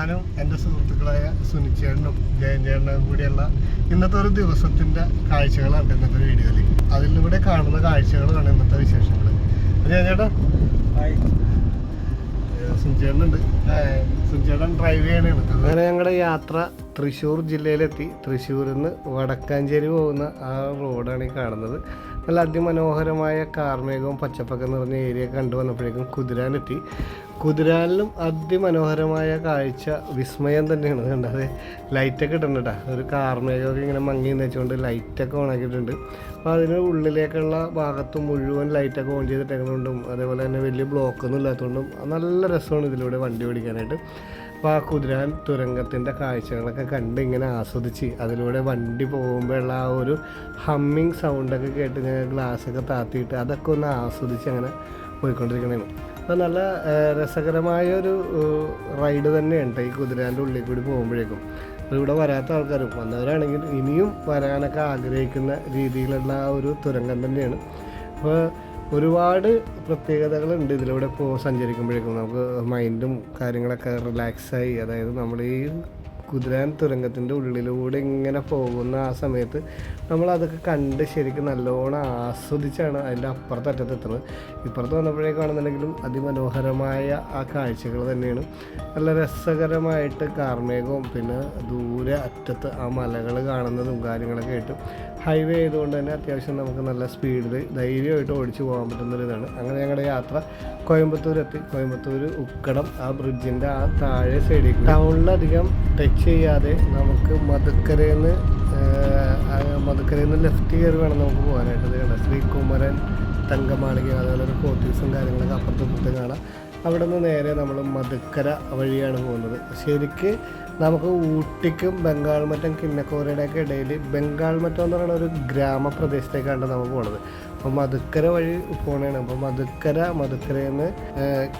ഞാനും എന്റെ സുഹൃത്തുക്കളായ സുനിച്ചേട്ടനും ജയൻചേട്ടനും കൂടിയുള്ള ഇന്നത്തെ ഒരു ദിവസത്തിന്റെ കാഴ്ചകളാണ് ഇന്നത്തെ വീഡിയോയിൽ അതിലൂടെ കാണുന്ന കാഴ്ചകളാണ് ഇന്നത്തെ വിശേഷങ്ങൾ ജയൻചേട്ടാ സുനിച്ചേട്ടനുണ്ട്. സുനിച്ചേട്ടൻ ഡ്രൈവ് ചെയ്യണേണ് അങ്ങനെ ഞങ്ങളുടെ യാത്ര തൃശ്ശൂർ ജില്ലയിലെത്തി. തൃശ്ശൂരിൽ നിന്ന് വടക്കാഞ്ചേരി പോകുന്ന ആ റോഡാണ് ഈ കാണുന്നത്. നല്ല അതിമനോഹരമായ കാർമേഘവും പച്ചപ്പൊക്കെ നിറഞ്ഞ ഏരിയ കണ്ടു വന്നപ്പോഴേക്കും കുതിരാനെത്തി കുതിരാനിലും അതിമനോഹരമായ കാഴ്ച വിസ്മയം തന്നെയാണ്. കണ്ടത് ലൈറ്റൊക്കെ ഇട്ടുണ്ട് കേട്ടോ. ഒരു കാർമേഘമൊക്കെ ഇങ്ങനെ മങ്ങി വെച്ചുകൊണ്ട് ലൈറ്റൊക്കെ ഓണാക്കിയിട്ടുണ്ട് അപ്പോൾ അതിന് ഉള്ളിലേക്കുള്ള ഭാഗത്ത് മുഴുവൻ ലൈറ്റൊക്കെ ഓൺ ചെയ്തിട്ടേക്കുന്നതുകൊണ്ടും അതേപോലെ തന്നെ വലിയ ബ്ലോക്കൊന്നും ഇല്ലാത്തതുകൊണ്ടും നല്ല രസമാണ് ഇതിലൂടെ വണ്ടി ഓടിക്കാനായിട്ട്. അപ്പോൾ ആ കുതിരാൻ തുരങ്കത്തിന്റെ കാഴ്ചകളൊക്കെ കണ്ട് ഇങ്ങനെ ആസ്വദിച്ച് അതിലൂടെ വണ്ടി പോകുമ്പോഴുള്ള ആ ഒരു ഹമ്മിങ് സൗണ്ടൊക്കെ കേട്ട് ഇങ്ങനെ ഗ്ലാസ്സൊക്കെ താത്തിയിട്ട് അതൊക്കെ ഒന്ന് ആസ്വദിച്ച് അങ്ങനെ പോയിക്കൊണ്ടിരിക്കണേ അപ്പോൾ നല്ല രസകരമായ ഒരു റൈഡ് തന്നെയാണ് ട്ടോ ഈ കുതിരാന്റെ ഉള്ളിൽ കൂടി പോകുമ്പോഴേക്കും. ഇവിടെ വരാത്ത ആൾക്കാരും വന്നവരാണെങ്കിൽ ഇനിയും വരാനൊക്കെ ആഗ്രഹിക്കുന്ന രീതിയിലുള്ള ആ ഒരു തുരങ്കം തന്നെയാണ്. അപ്പോൾ ഒരുപാട് പ്രത്യേകതകളുണ്ട് ഇതിലൂടെ ഇപ്പോൾ സഞ്ചരിക്കുമ്പോഴേക്കും. നമുക്ക് മൈൻഡും കാര്യങ്ങളൊക്കെ റിലാക്സായി അതായത് നമ്മൾ ഈ കുതിരാൻ തുരങ്കത്തിന്റെ ഉള്ളിലൂടെ ഇങ്ങനെ പോകുന്ന ആ സമയത്ത് നമ്മൾ അതൊക്കെ കണ്ട് ശരിക്കും നല്ലോണം ആസ്വദിച്ചാണ് അതിന്റെ അപ്പുറത്ത് അറ്റത്ത് എത്തുന്നത്. ഇപ്പുറത്ത് വന്നപ്പോഴേക്കാണെന്നുണ്ടെങ്കിലും അതിമനോഹരമായ ആ കാഴ്ചകൾ തന്നെയാണ്. നല്ല രസകരമായിട്ട് കാർമേഘവും പിന്നെ ദൂരെ അറ്റത്ത് ആ മലകൾ കാണുന്നതും കാര്യങ്ങളൊക്കെ ആയിട്ട് ഹൈവേ ആയതുകൊണ്ട് തന്നെ അത്യാവശ്യം നമുക്ക് നല്ല സ്പീഡിൽ ധൈര്യമായിട്ട് ഓടിച്ചു പോകാൻ പറ്റുന്ന ഒരു ഇതാണ്. അങ്ങനെ ഞങ്ങളുടെ യാത്ര കോയമ്പത്തൂർ എത്തി കോയമ്പത്തൂർ ഉക്കടം ആ ബ്രിഡ്ജിന്റെ ആ താഴെ സൈഡിൽ ടൗണിലധികം ടച്ച് ചെയ്യാതെ നമുക്ക് മധുക്കരയിൽ നിന്ന് മധുക്കരയിൽ നിന്ന് ലെഫ്റ്റ് കയറി വേണം നമുക്ക് പോകാനായിട്ട്. ഇത് കണ്ട? ശ്രീകുമരൻ തങ്കമാളിക അതുപോലെ ഒരു കോട്ടീസും കാര്യങ്ങളൊക്കെ അപ്പുറത്തും കാണാം. അവിടെ നിന്ന് നേരെ നമ്മൾ മധുക്കര വഴിയാണ് പോകുന്നത്. ശരിക്ക് നമുക്ക് ഊട്ടിക്കും ബംഗാൾ മറ്റം കിന്നക്കോരയുടെയൊക്കെ ഇടയിൽ ബംഗാൾ മറ്റം എന്ന് പറയുന്ന ഒരു ഗ്രാമപ്രദേശത്തേക്കാണ് നമുക്ക് പോണത്. അപ്പോൾ മധുക്കര വഴി പോകണതാണ് അപ്പോൾ മധുക്കര മധുക്കരയിൽ നിന്ന്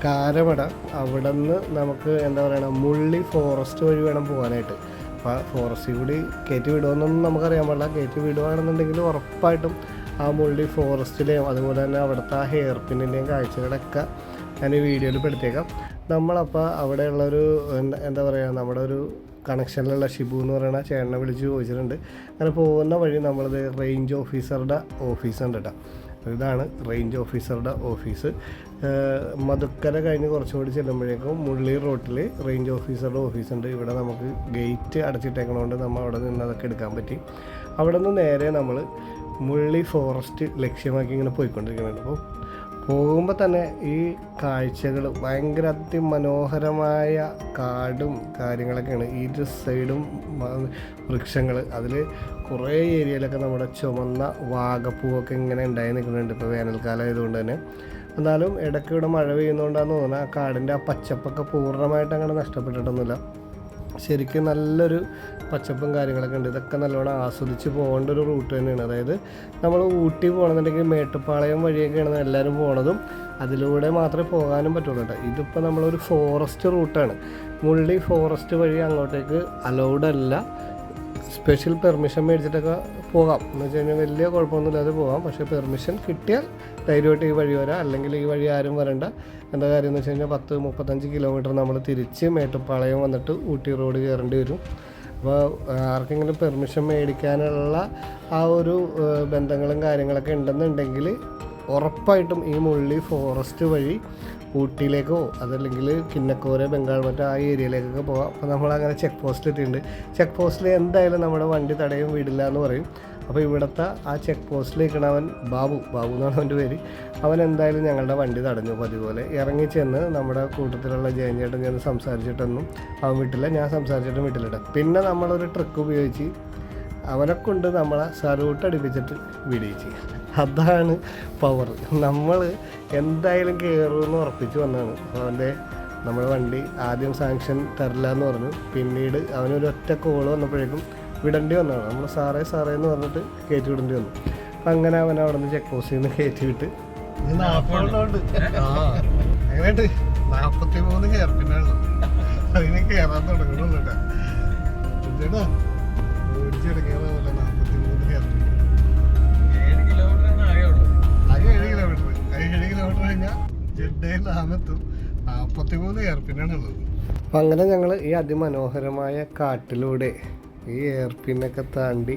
കാരമട. അവിടെ നിന്ന് നമുക്ക് എന്താ പറയുക മുള്ളി ഫോറസ്റ്റ് വഴി വേണം പോകാനായിട്ട്. അപ്പോൾ ഫോറസ്റ്റിൽ കൂടി കയറ്റി വിടുമെന്നൊന്നും നമുക്കറിയാൻ പാടില്ല. കയറ്റി വിടുകയാണെന്നുണ്ടെങ്കിൽ ഉറപ്പായിട്ടും ആ മുള്ളി ഫോറസ്റ്റിലെയും അതുപോലെ തന്നെ അവിടുത്തെ ആ ഹെയർ പിന്നിന്റെയും കാഴ്ചകളൊക്കെ ഞാൻ ഈ വീഡിയോയിൽ പെടുത്തിയേക്കാം. നമ്മളപ്പോൾ അവിടെയുള്ളൊരു എന്താ പറയുക നമ്മുടെ ഒരു കണക്ഷനിലുള്ള ഷിബു എന്ന് പറയുന്ന ചേട്ടനെ വിളിച്ച് ചോദിച്ചിട്ടുണ്ട്. അങ്ങനെ പോകുന്ന വഴി നമ്മളത് റേഞ്ച് ഓഫീസറുടെ ഓഫീസ് ഉണ്ട് കേട്ടോ ഇതാണ് റേഞ്ച് ഓഫീസറുടെ ഓഫീസ് മധുക്കര കഴിഞ്ഞ് കുറച്ചുകൂടി ചെല്ലുമ്പോഴേക്കും മുള്ളി റോട്ടിൽ റേഞ്ച് ഓഫീസറുടെ ഓഫീസുണ്ട് ഇവിടെ നമുക്ക് ഗേറ്റ് അടച്ചിട്ടേക്കണോണ്ട് നമ്മൾ അവിടെ നിന്ന് അതൊക്കെ എടുക്കാൻ പറ്റി. അവിടെ നിന്ന് നേരെ നമ്മൾ മുള്ളി ഫോറസ്റ്റ് ലക്ഷ്യമാക്കി ഇങ്ങനെ പോയിക്കൊണ്ടിരിക്കുന്നുണ്ട്. അപ്പോൾ പോകുമ്പോൾ തന്നെ ഈ കാഴ്ചകൾ ഭയങ്കര അതിമനോഹരമായ കാടും കാര്യങ്ങളൊക്കെയാണ്. ഒരു സൈഡും വൃക്ഷങ്ങൾ അതിൽ കുറേ ഏരിയയിലൊക്കെ നമ്മുടെ ചുമന്ന വാഗപ്പൂവൊക്കെ ഇങ്ങനെ ഉണ്ടായി നിൽക്കുന്നുണ്ട് ഇപ്പോൾ വേനൽക്കാലം ആയതുകൊണ്ട് തന്നെ. എന്നാലും ഇടയ്ക്ക് ഇവിടെ മഴ പെയ്യുന്നതുകൊണ്ടാണെന്ന് തോന്നുന്നത് ആ കാടിന്റെ ആ പച്ചപ്പൊക്കെ പൂർണമായിട്ട് അങ്ങനെ നഷ്ടപ്പെട്ടിട്ടൊന്നുമില്ല. ശരിക്കും നല്ലൊരു പച്ചപ്പും കാര്യങ്ങളൊക്കെ ഉണ്ട്. ഇതൊക്കെ നല്ലോണം ആസ്വദിച്ച് പോകേണ്ട ഒരു റൂട്ട് തന്നെയാണ്. അതായത് നമ്മൾ ഊട്ടി പോകണമെന്നുണ്ടെങ്കിൽ മേട്ടുപ്പാളയം വഴിയൊക്കെയാണ് എല്ലാവരും പോണതും. അതിലൂടെ മാത്രമേ പോകാനും പറ്റുള്ളൂ കേട്ടോ. ഇതിപ്പോൾ നമ്മളൊരു ഫോറസ്റ്റ് റൂട്ടാണ് മുള്ളി ഫോറസ്റ്റ് വഴി അങ്ങോട്ടേക്ക് അലൗഡ് അല്ല. സ്പെഷ്യൽ പെർമിഷൻ മേടിച്ചിട്ടൊക്കെ പോകാം. എന്ന് വെച്ച് കഴിഞ്ഞാൽ വലിയ കുഴപ്പമൊന്നുമില്ലാതെ പോകാം. പക്ഷേ പെർമിഷൻ കിട്ടിയാൽ ധൈര്യമായിട്ട് ഈ വഴി വരാം. അല്ലെങ്കിൽ ഈ വഴി ആരും വരണ്ട. എന്താ കാര്യം എന്ന് വെച്ച് കഴിഞ്ഞാൽ പത്ത് മുപ്പത്തഞ്ച് കിലോമീറ്റർ നമ്മൾ തിരിച്ച് മേട്ടുപ്പാളയം വന്നിട്ട് ഊട്ടി റോഡ് കയറേണ്ടി വരും. അപ്പോൾ ആർക്കെങ്കിലും പെർമിഷൻ മേടിക്കാനുള്ള ആ ഒരു ബന്ധങ്ങളും കാര്യങ്ങളൊക്കെ ഉണ്ടെന്നുണ്ടെങ്കിൽ ഉറപ്പായിട്ടും ഈ മുള്ളി ഫോറസ്റ്റ് വഴി ഊട്ടിയിലേക്കോ അതല്ലെങ്കിൽ കിന്നക്കോര ബംഗാൾ മറ്റോ ആ ഏരിയയിലേക്കൊക്കെ പോകാം. അപ്പോൾ നമ്മൾ അങ്ങനെ ചെക്ക് പോസ്റ്റിൽ എത്തിയിട്ടുണ്ട് ചെക്ക് പോസ്റ്റിൽ എന്തായാലും നമ്മുടെ വണ്ടി തടയും വിടില്ല എന്ന് പറയും. അപ്പോൾ ഇവിടുത്തെ ആ ചെക്ക് പോസ്റ്റിൽ നിൽക്കണവൻ ബാബു ബാബു എന്നാണ് അവന്റെ പേര്. അവൻ എന്തായാലും ഞങ്ങളുടെ വണ്ടി തടഞ്ഞു. പതിപോലെ ഇറങ്ങി ചെന്ന് നമ്മുടെ കൂട്ടത്തിലുള്ള ജയൻ ചേട്ടൻ ചെന്ന് സംസാരിച്ചിട്ടൊന്നും അവൻ വിട്ടില്ല. ഞാൻ സംസാരിച്ചിട്ടും വിട്ടില്ല പിന്നെ നമ്മളൊരു ട്രിക്ക് ഉപയോഗിച്ച് അവനെ കൊണ്ട് നമ്മളെ സലൂട്ട് അടിപ്പിച്ചിട്ട് വിടിയിച്ച് അതാണ് പവർ നമ്മൾ എന്തായാലും കയറുമെന്ന് ഉറപ്പിച്ച് വന്നതാണ്. അവന്റെ നമ്മുടെ വണ്ടി ആദ്യം സാങ്ഷൻ തരില്ല എന്ന് പറഞ്ഞു. പിന്നീട് അവനൊരു ഒറ്റ കോൾ വന്നപ്പോഴേക്കും വിടേണ്ടി വന്നതാണ്. നമ്മൾ സാറേ സാറേ എന്ന് പറഞ്ഞിട്ട് കയറ്റി വിടേണ്ടി വന്നു. അപ്പം അങ്ങനെ അവൻ അവിടെ നിന്ന് ചെക്ക് പോസ്റ്റിൽ നിന്ന് കയറ്റി വിട്ട് അങ്ങനെയുണ്ട് നാപ്പത്തി മൂന്ന് ഹെയർ പിന്നാണ് അതിന് കയറാൻ തുടങ്ങുന്നുള്ളൂ കേട്ടോ. ചേട്ടാ കഴിഞ്ഞാൽ ജഡ്ഡയിൽ ആമെത്തും നാപ്പത്തി മൂന്ന് ഹെയർ പിന്നാണുള്ളത് അപ്പം അങ്ങനെ ഞങ്ങൾ ഈ അതിമനോഹരമായ കാട്ടിലൂടെ ഈ എയർപിന്നൊക്കെ താണ്ടി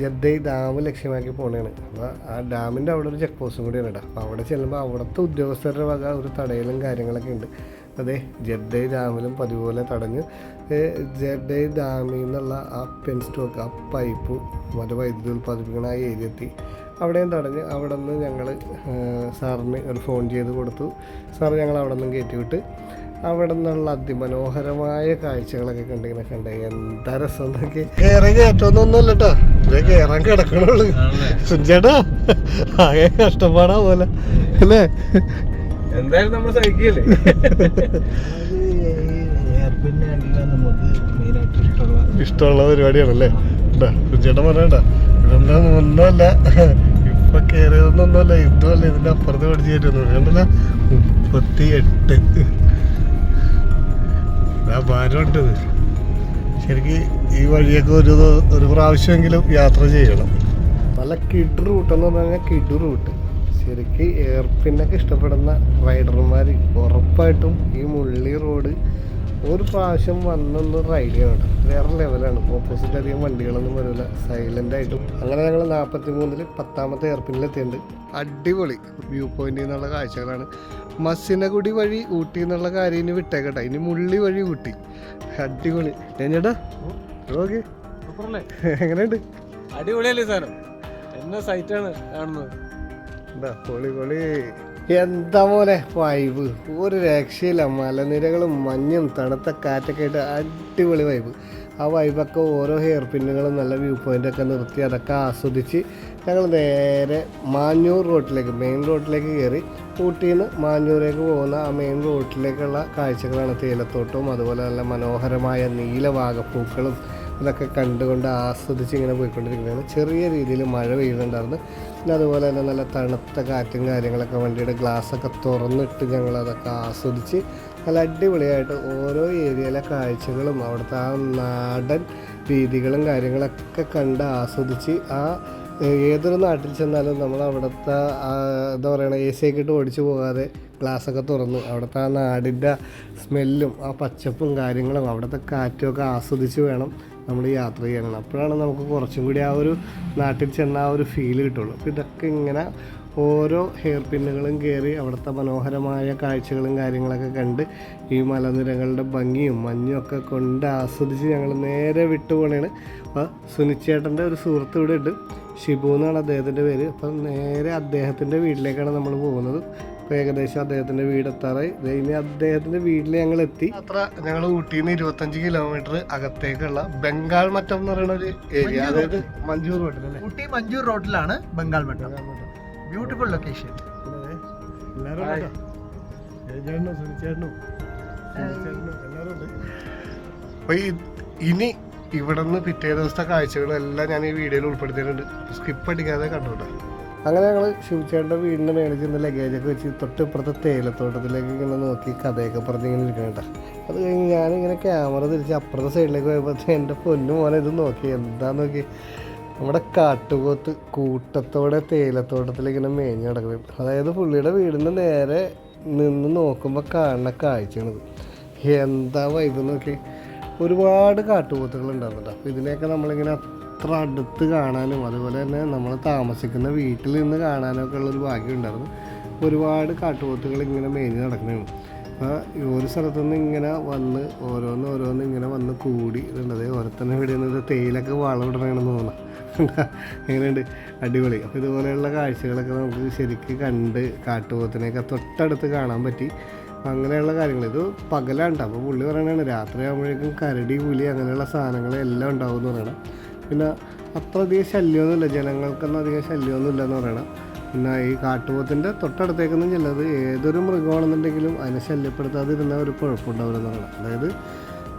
ജദ്ദൈ ഡാം ലക്ഷ്യമാക്കി പോണേണ്. അപ്പോൾ ആ ഡാമിന്റെ അവിടെ ഒരു ചെക്ക് പോസ്റ്റും കൂടിയാണ് കേട്ടോ അപ്പോൾ അവിടെ ചെല്ലുമ്പോൾ അവിടുത്തെ ഉദ്യോഗസ്ഥരുടെ വക ഒരു തടയലും കാര്യങ്ങളൊക്കെ ഉണ്ട്. അതെ ജഡ്ഡൈ ഡാമിലും പതിപോലെ തടഞ്ഞ് ജഡ്ഡൈ ഡാമിൽ നിന്നുള്ള ആ പെൻ സ്റ്റോക്ക് ആ പൈപ്പ് മറ്റു വൈദ്യുതി ഉൽപ്പാദിപ്പിക്കുന്ന ആ ഏരിയ എത്തി അവിടെയും തടഞ്ഞ് അവിടെ നിന്ന് ഞങ്ങൾ സാറിന് ഒരു ഫോൺ ചെയ്ത് കൊടുത്തു. സാർ ഞങ്ങൾ അവിടെ നിന്നും കയറ്റി വിട്ട് അവിടെ നിന്നുള്ള അതിമനോഹരമായ കാഴ്ചകളൊക്കെ കണ്ടിങ്ങനെ കണ്ട. എന്താ രസം എന്നൊക്കെ. കയറാൻ കയറ്റൊന്നൊന്നുമല്ല കേട്ടോ ഇത് കയറാൻ കിടക്കണുള്ളൂ. സുഞ്ചേട്ടാ ആകെ കഷ്ടപ്പാടാ പോലെ. അല്ലേ? എന്തായാലും നമ്മൾ സഹിക്കല്ലേ ഇഷ്ടമുള്ള പരിപാടിയാണല്ലേ? ചേട്ടൻ പറയണ്ട ഇതെന്താ ഒന്നുമല്ല. ഇപ്പൊ കയറിയതൊന്നുമല്ല ഇതുമല്ല ഇതിന്റെ അപ്പുറത്ത് പഠിച്ചു കയറ്റുന്നു കണ്ടല്ല? മുപ്പത്തി എട്ട് ആ ഭാരമുണ്ട് ശരിക്കും ശരിക്ക് ഈ വഴിയൊക്കെ ഒരു ഒരു പ്രാവശ്യമെങ്കിലും യാത്ര ചെയ്യണം. നല്ല കിഡ് റൂട്ട് എന്ന് പറഞ്ഞാൽ കിഡ് റൂട്ട്. ശരിക്ക് എയർപിന്നൊക്കെ ഇഷ്ടപ്പെടുന്ന റൈഡർമാർ ഉറപ്പായിട്ടും ഈ മുള്ളി റോഡ് ഒരു പ്രാവശ്യം വന്നൊന്ന് റൈഡ് ചെയ്യണം വേറെ ലെവലാണ് ഓപ്പോസിറ്റ് അധികം വണ്ടികളൊന്നും വരില്ല സൈലന്റ് ആയിട്ടും. അങ്ങനെ ഞങ്ങൾ നാൽപ്പത്തി മൂന്നിൽ പത്താമത്തെ എയർപിന്നിലെത്തിയിട്ടുണ്ട് അടിപൊളി. വ്യൂ പോയിന്റിൽ നിന്നുള്ള കാഴ്ചകളാണ്. മസിനഗുടി വഴി ഊട്ടി എന്നുള്ള കാര്യം ഇനി വിട്ടേക്കട്ടെ. ഇനി മുള്ളി വഴി ഊട്ടി. അടിപൊളി. ചേട്ടാ ഓക്കെ എങ്ങനെയുണ്ട്? അടിപൊളിയല്ലേ സാധനം? എന്ന സൈറ്റാണ് കാണുന്നത്. എന്താ പൊളി പൊളി. എന്താ പോലെ വൈബ് ഒരു രക്ഷയില്ല. മലനിരകളും മഞ്ഞും തണുത്ത കാറ്റൊക്കെ ആയിട്ട് അടിപൊളി വൈബ് ആ വൈബൊക്കെ ഓരോ ഹെയർ പിന്നുകളും നല്ല വ്യൂ പോയിന്റൊക്കെ നിർത്തി അതൊക്കെ ആസ്വദിച്ച് ഞങ്ങൾ നേരെ മാഞ്ഞൂർ റോട്ടിലേക്ക് മെയിൻ റോട്ടിലേക്ക് കയറി ഊട്ടിയിൽ നിന്ന് മാഞ്ഞൂരേക്ക് പോകുന്ന ആ മെയിൻ റോട്ടിലേക്കുള്ള കാഴ്ചകളാണ് തേയിലത്തോട്ടവും അതുപോലെ നല്ല മനോഹരമായ നീല വാഗപ്പൂക്കളും ഇതൊക്കെ കണ്ടുകൊണ്ട് ആസ്വദിച്ച് ഇങ്ങനെ പോയിക്കൊണ്ടിരിക്കുകയാണ് ചെറിയ രീതിയിൽ മഴ പെയ്യുന്നുണ്ടായിരുന്നു. പിന്നെ അതുപോലെ തന്നെ നല്ല തണുത്ത കാറ്റും കാര്യങ്ങളൊക്കെ വണ്ടിയുടെ ഗ്ലാസ്സൊക്കെ തുറന്നിട്ട് ഞങ്ങൾ അതൊക്കെ ആസ്വദിച്ച് നല്ല അടിപൊളിയായിട്ട് ഓരോ ഏരിയയിലെ കാഴ്ചകളും അവിടുത്തെ ആ നാടൻ രീതികളും കാര്യങ്ങളൊക്കെ കണ്ട് ആസ്വദിച്ച് ആ ഏതൊരു നാട്ടിൽ ചെന്നാലും നമ്മൾ അവിടുത്തെ എന്താ പറയുക എ സി ഒക്കെ ഇട്ട് ഓടിച്ചു പോകാതെ ഗ്ലാസ്സൊക്കെ തുറന്ന് അവിടുത്തെ ആ നാടിന്റെ സ്മെല്ലും ആ പച്ചപ്പും കാര്യങ്ങളും അവിടുത്തെ കാറ്റും ഒക്കെ ആസ്വദിച്ച് വേണം. നമ്മൾ യാത്ര ചെയ്യണം. അപ്പോഴാണ് നമുക്ക് കുറച്ചും കൂടി ആ ഒരു നാട്ടിൽ ചെന്ന ആ ഒരു ഫീൽ കിട്ടുള്ളൂ. അപ്പോൾ ഇതൊക്കെ ഇങ്ങനെ ഓരോ ഹെയർ പിന്നുകളും കയറി അവിടുത്തെ മനോഹരമായ കാഴ്ചകളും കാര്യങ്ങളൊക്കെ കണ്ട് ഈ മലനിരകളുടെ ഭംഗിയും മഞ്ഞും ഒക്കെ കൊണ്ട് ആസ്വദിച്ച് ഞങ്ങൾ നേരെ വിട്ടുപോണേണ് അപ്പോൾ സുനിച്ചേട്ടന്റെ ഒരു സുഹൃത്ത് ഇവിടെ ഉണ്ട്. ഷിബു എന്നാണ് അദ്ദേഹത്തിന്റെ പേര്. അപ്പം നേരെ അദ്ദേഹത്തിന്റെ വീട്ടിലേക്കാണ് നമ്മൾ പോകുന്നത്. ഏകദേശം അദ്ദേഹത്തിന്റെ വീട് എത്താറായി. ഇനി അദ്ദേഹത്തിന്റെ വീട്ടിൽ ഞങ്ങൾ എത്തി അത്ര ഞങ്ങൾ ഊട്ടിയിൽ നിന്ന് ഇരുപത്തഞ്ച് കിലോമീറ്റർ അകത്തേക്കുള്ള ബംഗാൾ മറ്റം എന്ന് പറയുന്ന ഒരു ഏരിയ അതായത് മഞ്ചൂർ റോഡിൽ ഊട്ടി മഞ്ചൂർ റോഡിലാണ് ബംഗാൾ മറ്റം ബ്യൂട്ടിഫുൾ ലൊക്കേഷൻ എല്ലാവരും സുനിച്ചേട്ടനും? അപ്പോൾ ഇനി ഇവിടെ നിന്ന് പിറ്റേ ദിവസത്തെ കാഴ്ചകളെല്ലാം ഞാൻ ഈ വീഡിയോയിൽ ഉൾപ്പെടുത്തിയിട്ടുണ്ട്. സ്കിപ്പ് അടിക്കാതെ കണ്ടോട്ടെ. അങ്ങനെ ഞങ്ങൾ ശിവചേട്ടന്റെ വീടിന്റെ മേളിൽ ചെന്ന് ലഗേജൊക്കെ വെച്ച് തൊട്ടിപ്പുറത്തെ തേയിലത്തോട്ടത്തിലേക്ക് ഇങ്ങനെ നോക്കി കഥയൊക്കെ പറഞ്ഞ് ഇങ്ങനെ ഇരിക്കണം അത് കഴിഞ്ഞ് ഞാനിങ്ങനെ ക്യാമറ തിരിച്ച് അപ്പുറത്തെ സൈഡിലേക്ക് പോയപ്പോൾ എന്റെ പൊന്നു മോനെ ഇത് നോക്കി. എന്താ നോക്കി? നമ്മുടെ കാട്ടുപോത്ത് കൂട്ടത്തോടെ തേയിലത്തോട്ടത്തിലേക്ക് ഇങ്ങനെ മേഞ്ഞ് കിടക്കുന്നത് അതായത് പുള്ളിയുടെ വീടിന് നേരെ നിന്ന് നോക്കുമ്പോൾ കാണുന്ന കാഴ്ചയാണിത്. എന്താ വൈബ് നോക്കി? ഒരുപാട് കാട്ടുപോത്തുകൾ ഉണ്ടാകുന്നുണ്ട് അപ്പോൾ ഇതിനെയൊക്കെ നമ്മളിങ്ങനെ അത്ര അടുത്ത് കാണാനും അതുപോലെ തന്നെ നമ്മൾ താമസിക്കുന്ന വീട്ടിൽ നിന്ന് കാണാനൊക്കെ ഉള്ളൊരു ഭാഗ്യം ഉണ്ടായിരുന്നു. ഒരുപാട് കാട്ടുപോത്തുകൾ ഇങ്ങനെ മേഞ്ഞ് നടക്കുന്നതാണ് അപ്പോൾ ഒരു സ്ഥലത്തു നിന്ന് ഇങ്ങനെ വന്ന് ഓരോന്ന് ഓരോന്ന് ഇങ്ങനെ വന്ന് കൂടി ഇതുണ്ടത് ഓരോരുത്തന്നെ ഇവിടെ നിന്ന് തേയിലൊക്കെ വളമിടണമെന്ന് തോന്നാം എങ്ങനെയുണ്ട്? അടിപൊളി. അപ്പോൾ ഇതുപോലെയുള്ള കാഴ്ചകളൊക്കെ നമുക്ക് ശരിക്ക് കണ്ട് കാട്ടുപോത്തിനെയൊക്കെ തൊട്ടടുത്ത് കാണാൻ പറ്റി. അങ്ങനെയുള്ള കാര്യങ്ങൾ. ഇത് പകലാണ്ട്. അപ്പോൾ പുള്ളി പറയണതാണ് രാത്രി ആകുമ്പോഴേക്കും കരടി പുലി അങ്ങനെയുള്ള സാധനങ്ങൾ എല്ലാം ഉണ്ടാവും എന്ന് പറയണം. പിന്നെ അത്ര അധികം ശല്യമൊന്നുമില്ല ജനങ്ങൾക്കൊന്നും അധികം ശല്യമൊന്നുമില്ല എന്ന് പറയണം. പിന്നെ ഈ കാട്ടുപോത്തിന്റെ തൊട്ടടുത്തേക്കൊന്നും ചെല്ലത് ഏതൊരു മൃഗമാണെന്നുണ്ടെങ്കിലും അതിനെ ശല്യപ്പെടുത്താതിരുന്ന ഒരു കുഴപ്പമുണ്ടാവില്ലെന്ന് പറയണം. അതായത്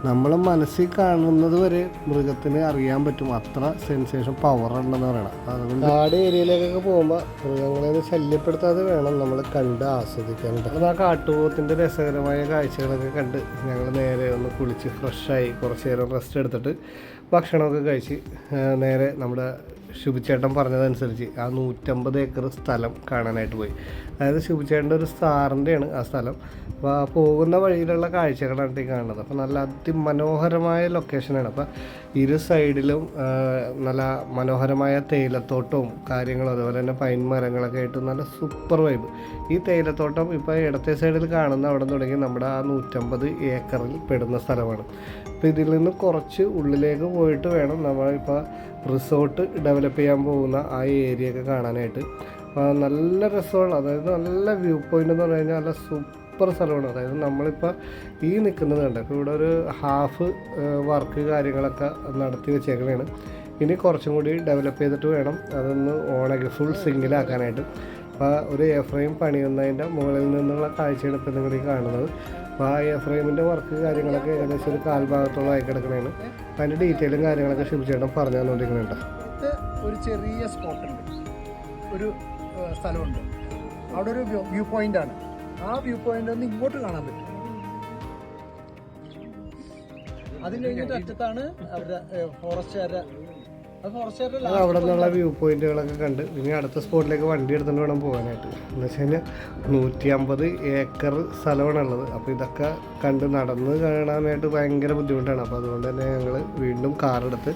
നമ്മളെ മനസ്സിൽ കാണുന്നത് വരെ മൃഗത്തിന് അറിയാൻ പറ്റും. അത്ര സെൻസേഷൻ പവർ ഉണ്ടെന്ന് പറയണം. അതുകൊണ്ട് കാട് ഏരിയയിലേക്കൊക്കെ പോകുമ്പോൾ മൃഗങ്ങളെ ശല്യപ്പെടുത്താതെ വേണം നമ്മൾ കണ്ട് ആസ്വദിക്കാനുണ്ട് അപ്പോൾ ആ കാട്ടുപോത്തിന്റെ രസകരമായ കാഴ്ചകളൊക്കെ കണ്ട് ഞങ്ങൾ നേരെ ഒന്ന് കുളിച്ച് ഫ്രഷായി കുറച്ച് നേരം റെസ്റ്റ് എടുത്തിട്ട് ഭക്ഷണമൊക്കെ കഴിച്ച് നേരെ നമ്മുടെ ശുഭിച്ചേട്ടൻ പറഞ്ഞതനുസരിച്ച് ആ നൂറ്റമ്പത് ഏക്കർ സ്ഥലം കാണാനായിട്ട് പോയി. അതായത് ശുഭിച്ചേട്ടന്റെ ഒരു സ്ഥാറിന്റെയാണ് ആ സ്ഥലം. അപ്പോൾ ആ പോകുന്ന വഴിയിലുള്ള കാഴ്ചകളാണ് ഈ കാണുന്നത്. അപ്പോൾ നല്ല അതിമനോഹരമായ ലൊക്കേഷനാണ്. അപ്പോൾ ഇരു സൈഡിലും നല്ല മനോഹരമായ തേയിലത്തോട്ടവും കാര്യങ്ങളും അതുപോലെ തന്നെ പൈൻ മരങ്ങളൊക്കെ ആയിട്ട് നല്ല സൂപ്പർ വൈബ്. ഈ തേയിലത്തോട്ടം ഇപ്പോൾ ഇടത്തെ സൈഡിൽ കാണുന്ന അവിടെ തുടങ്ങി നമ്മുടെ ആ നൂറ്റമ്പത് ഏക്കറിൽ പെടുന്ന സ്ഥലമാണ്. അപ്പോൾ ഇതിൽ നിന്ന് കുറച്ച് ഉള്ളിലേക്ക് പോയിട്ട് വേണം നമ്മളിപ്പോൾ റിസോർട്ട് ഡെവലപ്പ് ചെയ്യാൻ പോകുന്ന ആ ഏരിയ ഒക്കെ കാണാനായിട്ട്. അപ്പോൾ നല്ല രസമുള്ള അതായത് നല്ല വ്യൂ പോയിന്റ് എന്ന് പറഞ്ഞു കഴിഞ്ഞാൽ നല്ല സൂപ്പർ സ്ഥലമാണ്. അതായത് നമ്മളിപ്പോൾ ഈ നിൽക്കുന്നത് കണ്ട ഇപ്പോൾ ഇവിടെ ഒരു ഹാഫ് വർക്ക് കാര്യങ്ങളൊക്കെ നടത്തി വെച്ചേക്കണേണ്. ഇനി കുറച്ചും കൂടി ഡെവലപ്പ് ചെയ്തിട്ട് വേണം അതൊന്ന് ഓണാക്കി ഫുൾ സിംഗിലാക്കാനായിട്ട് അപ്പോൾ ഒരു എ ഫ്രെയിം പണിയുന്നതിന്റെ മുകളിൽ നിന്നുള്ള കാഴ്ചയാണ് ഇപ്പോൾ നിങ്ങൾ ഈ കാണുന്നത്. അപ്പോൾ ആ എ ഫ്രെയിമിന്റെ വർക്ക് കാര്യങ്ങളൊക്കെ ഏകദേശം ഒരു കാൽഭാഗത്തോളം ആയി കിടക്കണേണ്. അതിന്റെ ഡീറ്റെയിലും കാര്യങ്ങളൊക്കെ ശുഭിച്ചേട്ടൻ പറഞ്ഞു തന്നുകൊണ്ടിരിക്കുന്നുണ്ട് ഇത് ഒരു ചെറിയ സ്പോട്ട് ഉണ്ട്. ഒരു സ്ഥലമുണ്ട്. അവിടെ ഒരു വ്യൂ പോയിന്റ് ആണ്. ആ വ്യൂ പോയിന്റ് ഒന്ന് ഇങ്ങോട്ട് കാണാൻ പറ്റും. അത് കഴിഞ്ഞിട്ട് അറ്റത്താണ് അവരുടെ ഫോറസ്റ്റുകാരുടെ അത് അവിടെ നിന്നുള്ള വ്യൂ പോയിന്റുകളൊക്കെ കണ്ട്. ഇനി അടുത്ത സ്പോട്ടിലേക്ക് വണ്ടി എടുത്തുകൊണ്ട് വേണം പോകാനായിട്ട്. എന്ന് വെച്ച് കഴിഞ്ഞാൽ നൂറ്റി അമ്പത് ഏക്കർ സ്ഥലമാണ് ഉള്ളത് അപ്പോൾ ഇതൊക്കെ കണ്ട് നടന്ന് കാണാനായിട്ട് ഭയങ്കര ബുദ്ധിമുട്ടാണ്. അപ്പോൾ അതുകൊണ്ട് തന്നെ ഞങ്ങൾ വീണ്ടും കാറെടുത്ത്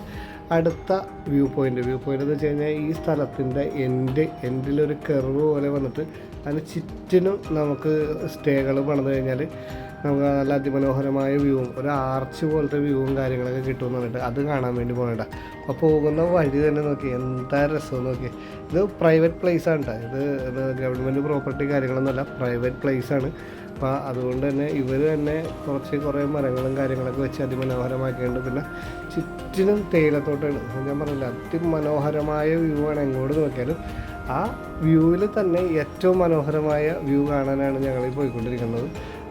അടുത്ത വ്യൂ പോയിന്റ് വ്യൂ പോയിന്റ് എന്ന് വെച്ച് കഴിഞ്ഞാൽ ഈ സ്ഥലത്തിന്റെ എൻഡ് എൻഡിലൊരു കെർവ് പോലെ വന്നിട്ട് അതിന് ചുറ്റിനും നമുക്ക് സ്റ്റേകൾ പണിത് കഴിഞ്ഞാൽ നമുക്ക് നല്ല അതിമനോഹരമായ വ്യൂവും ഒരു ആർച്ച് പോലത്തെ വ്യൂവും കാര്യങ്ങളൊക്കെ കിട്ടുമെന്ന് പറഞ്ഞിട്ട് അത് കാണാൻ വേണ്ടി പോകണ്ട അപ്പോൾ പോകുന്ന വഴി തന്നെ നോക്കി എന്താ രസം നോക്കി. ഇത് പ്രൈവറ്റ് പ്ലേസ് ആണ് കേട്ടോ ഇത് ഗവൺമെന്റ് പ്രോപ്പർട്ടി കാര്യങ്ങളൊന്നുമല്ല പ്രൈവറ്റ് പ്ലേസ് ആണ്. അപ്പോൾ അതുകൊണ്ട് തന്നെ ഇവർ തന്നെ കുറച്ച് കുറേ മരങ്ങളും കാര്യങ്ങളൊക്കെ വെച്ച് അതിമനോഹരമാക്കിയിട്ടുണ്ട്. പിന്നെ ചുറ്റിനും തേയിലത്തോട്ടാണ്. ഞാൻ പറഞ്ഞില്ല അതിമനോഹരമായ വ്യൂ ആണ് എങ്ങോട്ട് നോക്കിയാലും. ആ വ്യൂവിൽ തന്നെ ഏറ്റവും മനോഹരമായ വ്യൂ കാണാനാണ് ഞങ്ങൾ പോയിക്കൊണ്ടിരിക്കുന്നത്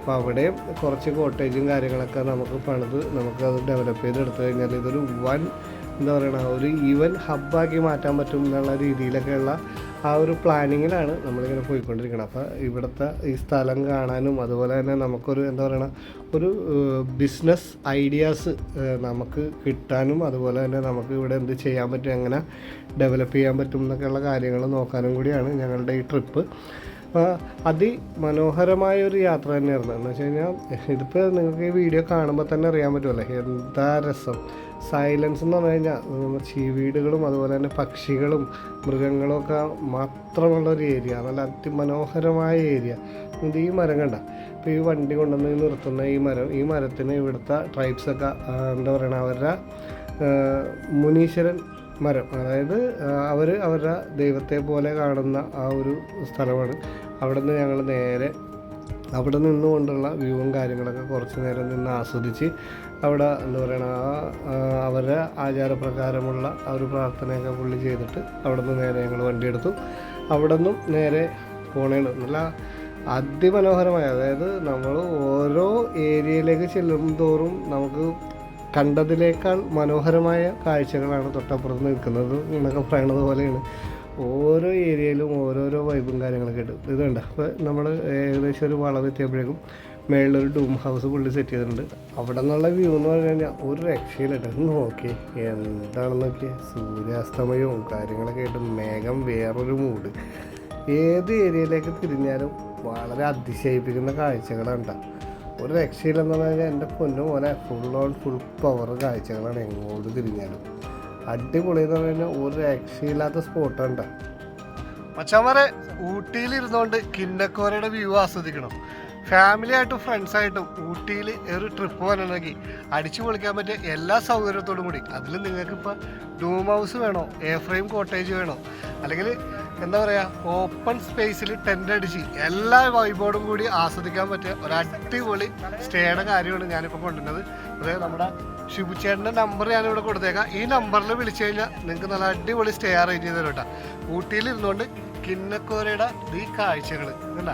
അപ്പോൾ അവിടെ കുറച്ച് കോട്ടേജും കാര്യങ്ങളൊക്കെ നമുക്ക് പണിത് നമുക്കത് ഡെവലപ്പ് ചെയ്തെടുത്തു കഴിഞ്ഞാൽ ഇതൊരു വൺ എന്താ പറയണ ഒരു ഈവൻ ഹബ്ബാക്കി മാറ്റാൻ പറ്റും എന്നുള്ള രീതിയിലൊക്കെയുള്ള ആ ഒരു പ്ലാനിങ്ങിലാണ് നമ്മളിങ്ങനെ പോയിക്കൊണ്ടിരിക്കുന്നത് അപ്പോൾ ഇവിടുത്തെ ഈ സ്ഥലം കാണാനും അതുപോലെ തന്നെ നമുക്കൊരു എന്താ പറയണ ഒരു ബിസിനസ് ഐഡിയാസ് നമുക്ക് കിട്ടാനും അതുപോലെ തന്നെ നമുക്ക് ഇവിടെ എന്ത് ചെയ്യാൻ പറ്റും എങ്ങനെ ഡെവലപ്പ് ചെയ്യാൻ പറ്റും എന്നൊക്കെയുള്ള കാര്യങ്ങൾ നോക്കാനും കൂടിയാണ് ഞങ്ങളുടെ ഈ ട്രിപ്പ് അതിമനോഹരമായ ഒരു യാത്ര തന്നെയായിരുന്നു. എന്ന് വെച്ച് കഴിഞ്ഞാൽ ഇതിപ്പോൾ നിങ്ങൾക്ക് ഈ വീഡിയോ കാണുമ്പോൾ തന്നെ അറിയാൻ പറ്റുമല്ലോ എന്താ രസം. സൈലൻസ് എന്ന് പറഞ്ഞു കഴിഞ്ഞാൽ ചീവീടുകളും അതുപോലെ തന്നെ പക്ഷികളും മൃഗങ്ങളും ഒക്കെ മാത്രമുള്ള ഒരു ഏരിയ നല്ല അതിമനോഹരമായ ഏരിയ ഇത് ഈ മരം കണ്ട. ഇപ്പോൾ ഈ വണ്ടി കൊണ്ടുവന്ന് നിർത്തുന്ന ഈ മരം ഈ മരത്തിന് ഇവിടുത്തെ ട്രൈബ്സൊക്കെ എന്താ പറയണ അവരുടെ മുനീശ്വരൻ മരം. അതായത് അവർ അവരുടെ ദൈവത്തെ പോലെ കാണുന്ന ആ ഒരു സ്ഥലമാണ്. അവിടെ നിന്ന് ഞങ്ങൾ നേരെ അവിടെ നിന്നുകൊണ്ടുള്ള വ്യൂവും കാര്യങ്ങളൊക്കെ കുറച്ച് നേരം നിന്ന് ആസ്വദിച്ച് അവിടെ എന്താ പറയണ അവരുടെ ആചാരപ്രകാരമുള്ള ആ ഒരു പ്രാർത്ഥനയൊക്കെ പുള്ളി ചെയ്തിട്ട് അവിടെ നിന്ന് നേരെ ഞങ്ങൾ വണ്ടിയെടുത്തു. അവിടെ നിന്നും നേരെ പോണേണ്. നല്ല അതിമനോഹരമായ അതായത് നമ്മൾ ഓരോ ഏരിയയിലേക്ക് ചെല്ലും തോറും നമുക്ക് കണ്ടതിലേക്കാൾ മനോഹരമായ കാഴ്ചകളാണ് തൊട്ടപ്പുറത്ത് നിൽക്കുന്നത് എന്നൊക്കെ പറയണത് പോലെയാണ്. ഓരോ ഏരിയയിലും ഓരോരോ വൈബും കാര്യങ്ങളൊക്കെ ഉണ്ട്. ഇത് അപ്പോൾ നമ്മൾ ഏകദേശം ഒരു വളവെത്തിയപ്പോഴേക്കും മേളിലൊരു ഡൂം ഹൗസ് പുള്ളി സെറ്റ് ചെയ്തിട്ടുണ്ട്. അവിടെ നിന്നുള്ള വ്യൂ എന്ന് പറഞ്ഞു കഴിഞ്ഞാൽ ഒരു രക്ഷയിലിട്ട് നോക്കി എന്താണെന്ന് നോക്കി സൂര്യാസ്തമയവും കാര്യങ്ങളൊക്കെ ആയിട്ട് മേഘം വേറൊരു മൂഡ് ഏത് ഏരിയയിലേക്ക് തിരിഞ്ഞാലും വളരെ അതിശയിപ്പിക്കുന്ന കാഴ്ചകളാണ് കേട്ടോ. ഒരു രക്ഷയില്ലെന്ന് പറഞ്ഞു കഴിഞ്ഞാൽ എന്റെ പൊന്നു പോലെ ഫുൾ ഓൺ ഫുൾ പവർ കാഴ്ചകളാണ് എങ്ങോട്ട് തിരിഞ്ഞാലും. അടിപൊളി എന്ന് പറഞ്ഞാൽ ഒരു രക്ഷയില്ലാത്ത സ്പോട്ടുണ്ട് ട്ടോ. മച്ചാമാരെ ഊട്ടിയിൽ ഇരുന്നുകൊണ്ട് കിന്നക്കോരയുടെ വ്യൂ ആസ്വദിക്കണം. ഫാമിലി ആയിട്ടും ഫ്രണ്ട്സ് ആയിട്ടും ഊട്ടിയിൽ ഒരു ട്രിപ്പ് വരണമെങ്കിൽ അടിച്ചു പൊളിക്കാൻ പറ്റിയ എല്ലാ സൗകര്യത്തോടും കൂടി. അതിൽ നിങ്ങൾക്ക് ഇപ്പോൾ ഡൂം ഹൗസ് വേണോ എ ഫ്രെയിം കോട്ടേജ് വേണോ അല്ലെങ്കിൽ എന്താ പറയുക ഓപ്പൺ സ്പേസിൽ ടെന്റ് അടിച്ച് എല്ലാ വൈബോടും കൂടി ആസ്വദിക്കാൻ പറ്റിയ ഒരു അടിപൊളി സ്റ്റേയുടെ കാര്യമാണ് ഞാനിപ്പോൾ കൊണ്ടുവരുന്നത്. അതായത് നമ്മുടെ ഷിബുച്ചേട്ടന്റെ നമ്പർ ഞാനിവിടെ കൊടുത്തേക്കാം. ഈ നമ്പറിൽ വിളിച്ചു കഴിഞ്ഞാൽ നിങ്ങൾക്ക് നല്ല അടിപൊളി സ്റ്റേ അറേഞ്ച് ചെയ്ത് തരും കേട്ടോ ഊട്ടിയിൽ ഇരുന്നുകൊണ്ട് കിന്നക്കോരയുടെ ഈ കാഴ്ചകൾ അല്ല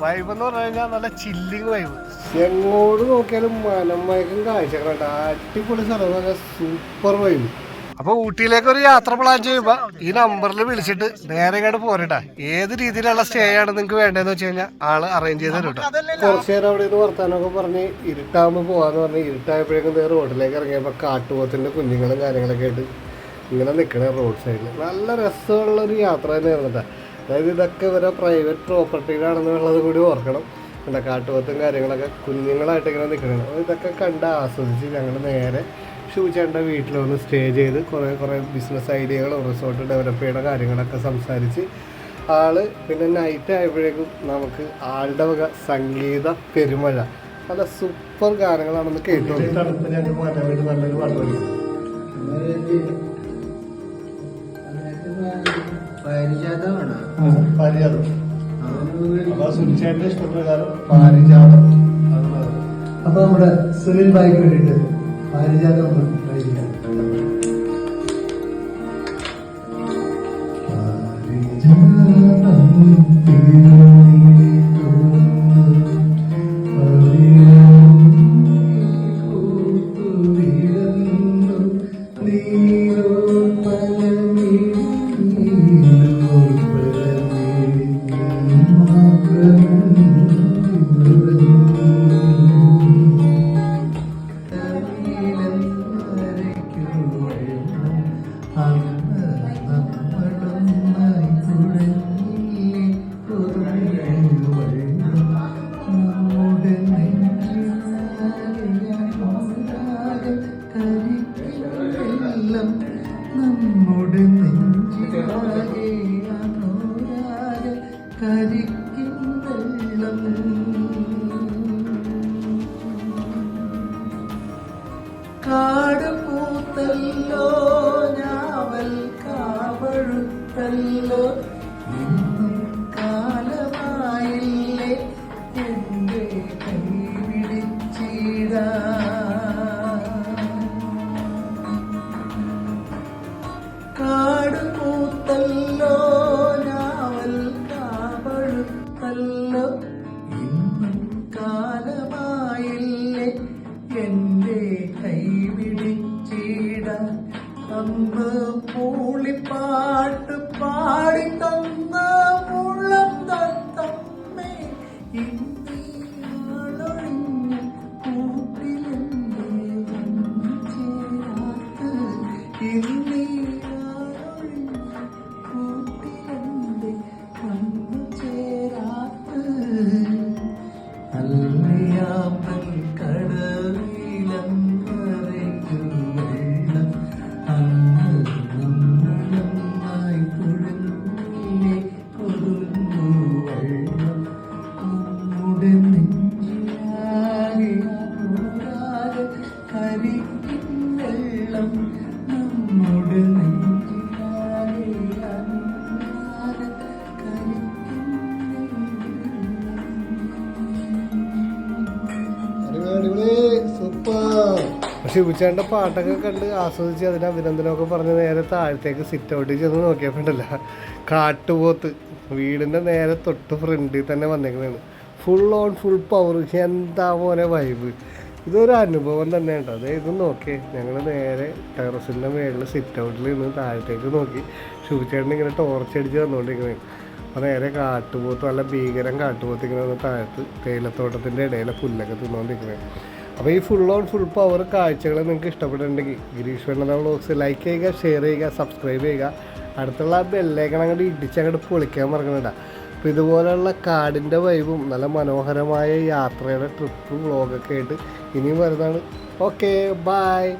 വൈബ് എന്ന് പറഞ്ഞു കഴിഞ്ഞാൽ നല്ല ചില്ലിങ് വൈബ് എങ്ങോട്ട് നോക്കിയാലും മനം മയക്കും കാഴ്ചകളുണ്ട് അടിപൊളി സ്ഥലം നല്ല സൂപ്പർ വൈബ് അപ്പൊ ഊട്ടിയിലേക്ക് ഒരു യാത്ര പ്ലാൻ ചെയ്യുമ്പോ ഈ നമ്പറിൽ വിളിച്ചിട്ട് നേരെ ഇങ്ങോട്ട് പോരട്ടാ. ഏത് രീതിയിലുള്ള സ്റ്റേ ആണ് നിങ്ങൾക്ക് വേണ്ടതെന്ന് വെച്ച് കഴിഞ്ഞാൽ ആൾ അറേഞ്ച് ചെയ്ത് തരും കുറച്ചു നേരം അവിടെ നിന്ന് വർത്താനമൊക്കെ പറഞ്ഞ് ഇരുട്ടാകുമ്പോൾ പോവാന്ന് പറഞ്ഞ് ഇരുട്ടായപ്പോഴേക്കും റോഡിലേക്ക് ഇറങ്ങിയപ്പോൾ കാട്ടുപോത്തിന്റെ കുഞ്ഞുങ്ങളും കാര്യങ്ങളൊക്കെ ആയിട്ട് ഇങ്ങനെ നിൽക്കണ റോഡ് സൈഡിൽ നല്ല രസമുള്ള ഒരു യാത്ര കേട്ടോ അതായത് ഇതൊക്കെ ഇവരെ പ്രൈവറ്റ് പ്രോപ്പർട്ടിയിലാണെന്നുള്ളത് കൂടി ഓർക്കണം. എന്താ കാട്ടുപോത്തും കാര്യങ്ങളൊക്കെ കുഞ്ഞുങ്ങളായിട്ട് ഇങ്ങനെ നിൽക്കണേ അപ്പോൾ ഇതൊക്കെ കണ്ട് ആസ്വദിച്ച് ഞങ്ങൾ നേരെ ഷൂചേട്ടന്റെ വീട്ടിൽ വന്ന് സ്റ്റേ ചെയ്ത് കുറേ കുറേ ബിസിനസ് ഐഡിയകളും റിസോർട്ട് ഡെവലപ്പ് ചെയ്യുന്ന കാര്യങ്ങളൊക്കെ സംസാരിച്ച് ആൾ പിന്നെ നൈറ്റ് ആയപ്പോഴേക്കും നമുക്ക് ആളുടെ വക സംഗീത പെരുമഴ. നല്ല സൂപ്പർ ഗാനങ്ങളാണെന്ന് കേട്ടു. നല്ലൊരു പാട്ട് പരിചാതമാണ് അപ്പൊ സുനിച്ചേട്ടന്റെ ഇഷ്ടപ്രകാരം പാരിജാതം. അപ്പൊ നമ്മുടെ സുനിൽ ബായിക്ക് വേണ്ടിട്ട് പാരിജാതം ഒന്ന് I'm the poor. ശിവചേട്ടന്റെ പാട്ടൊക്കെ കണ്ട് ആസ്വദിച്ച് അതിന് അഭിനന്ദനമൊക്കെ പറഞ്ഞ് നേരെ താഴത്തേക്ക് സിറ്റ് ഔട്ടിൽ ചെന്ന് നോക്കിയപ്പോണ്ടല്ല കാട്ടുപോത്ത്. വീടിന്റെ നേരെ തൊട്ട് ഫ്രണ്ടിൽ തന്നെ വന്നേക്കുന്നതാണ് ഫുൾ ഓൺ ഫുൾ പവർ എന്താ പോലെ വൈബ് ഇതൊരു അനുഭവം തന്നെ കേട്ടോ. അതായത് ഇത് നോക്കിയേ. ഞങ്ങൾ നേരെ ടെറസിന്റെ മേളിൽ സിറ്റ് ഔട്ടിൽ നിന്ന് താഴത്തേക്ക് നോക്കി. ശുഭിച്ചേട്ടൻ ഇങ്ങനെ ടോർച്ച് അടിച്ച് വന്നുകൊണ്ടിരിക്കുന്നത് അപ്പോൾ നേരെ കാട്ടുപോത്ത് നല്ല ഭീകരം കാട്ടുപോത്ത് ഇങ്ങനെ വന്ന് താഴത്ത് തേയിലത്തോട്ടത്തിന്റെ ഇടയിലെ പുല്ലൊക്കെ തിന്നുകൊണ്ടിരിക്കുന്നത് അപ്പോൾ ഈ ഫുൾ ഓൺ ഫുൾ പവർ കാഴ്ചകൾ നിങ്ങൾക്ക് ഇഷ്ടപ്പെട്ടിട്ടുണ്ടെങ്കിൽ ഗിരീഷ് വേണ്ണ വ്ളോഗ്സ് ലൈക്ക് ചെയ്യുക ഷെയർ ചെയ്യുക സബ്സ്ക്രൈബ് ചെയ്യുക. അടുത്തുള്ള ആ ബെല്ലേക്കൺ അങ്ങോട്ട് ഇടിച്ച് അങ്ങോട്ട് പൊളിക്കാൻ മറക്കണ്ട. അപ്പോൾ ഇതുപോലെയുള്ള കാടിന്റെ വൈബും നല്ല മനോഹരമായ യാത്രയുടെ ട്രിപ്പ് വ്ളോഗൊക്കെ ആയിട്ട് ഇനിയും വരുന്നതാണ്. Okay bye